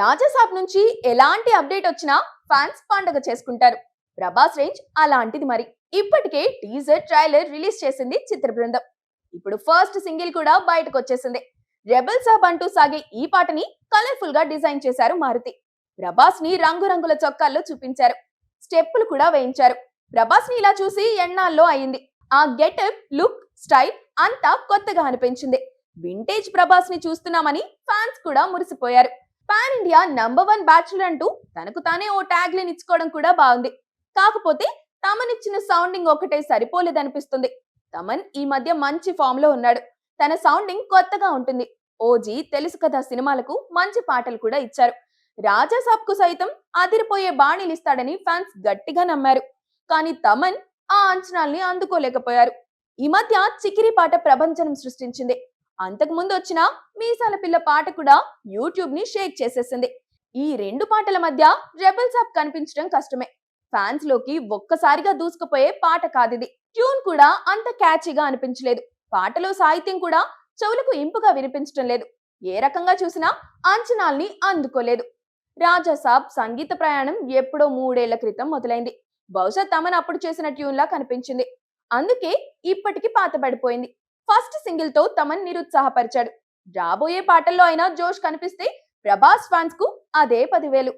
రాజాసాబ్ నుంచి ఎలాంటి అప్డేట్ వచ్చినా ఫ్యాన్స్ పండగ చేసుకుంటారు. ప్రభాస్ రేంజ్ అలాంటిది మరి. ఇప్పటికే టీజర్ ట్రైలర్ రిలీజ్ చేసింది చిత్ర బృందం. ఇప్పుడు ఫస్ట్ సింగిల్ కూడా బయటకు వచ్చేసింది. రెబల్ సాబ్ అంటూ సాగే ఈ పాటని కలర్ఫుల్గా డిజైన్ చేశారు మారుతి. ప్రభాస్ని రంగురంగుల చొక్కాల్లో చూపించారు. స్టెప్పులు కూడా వేయించారు. ప్రభాస్ని ఇలా చూసి ఎన్నాళ్ళలో అయింది ఆ గెటప్ లుక్ స్టైల్ అంతా కొత్తగా అనిపించింది. వింటేజ్ ప్రభాస్ని చూస్తున్నామని ఫ్యాన్స్ కూడా మురిసిపోయారు. Pan India number one bachelor అంటూ తనకు తానే ఓ ట్యాగ్ లైన్ ఇచ్చుకోవడం కూడా బాగుంది. కాకపోతే తమనిచ్చిన సౌండింగ్ ఒకటే సరిపోలేదనిపిస్తుంది. తమన్ ఈ మధ్య మంచి ఫామ్లో ఉన్నాడు. తన సౌండింగ్ కొత్తగా ఉంటుంది. ఓజీ తెలుసు కదా సినిమాలకు మంచి పాటలు కూడా ఇచ్చారు. రాజాసాబ్కు సైతం అదిరిపోయే బాణీలిస్తాడని ఫ్యాన్స్ గట్టిగా నమ్మారు. కానీ తమన్ ఆ అంచనాల్ని అందుకోలేకపోయారు. ఈ మధ్య చికిరి పాట ప్రపంచనం సృష్టించింది. అంతకు ముందు వచ్చిన మీసాల పిల్ల పాట కూడా యూట్యూబ్ని షేక్ చేసేసింది. ఈ రెండు పాటల మధ్య రెబల్ సాబ్ కనిపించడం కష్టమే. ఫ్యాన్స్లోకి ఒక్కసారిగా దూసుకుపోయే పాట కాదిది. ట్యూన్ కూడా అంత క్యాచీగా అనిపించలేదు. పాటలో సాహిత్యం కూడా చెవులకు ఇంపుగా వినిపించడం లేదు. ఏ రకంగా చూసినా అంచనాల్ని అందుకోలేదు. రాజాసాబ్ సంగీత ప్రయాణం ఎప్పుడో మూడేళ్ళ క్రితం మొదలైంది. బహుశా తమను అప్పుడు చేసిన ట్యూన్లా కనిపించింది. అందుకే ఇప్పటికి పాతబడిపోయింది ఫస్ట్ సింగిల్తో తమన్ నిరుత్సాహపరిచాడు. రాబోయే పాటల్లో అయినా జోష్ కనిపిస్తే ప్రభాస్ ఫ్యాన్స్కు అదే పదివేలు.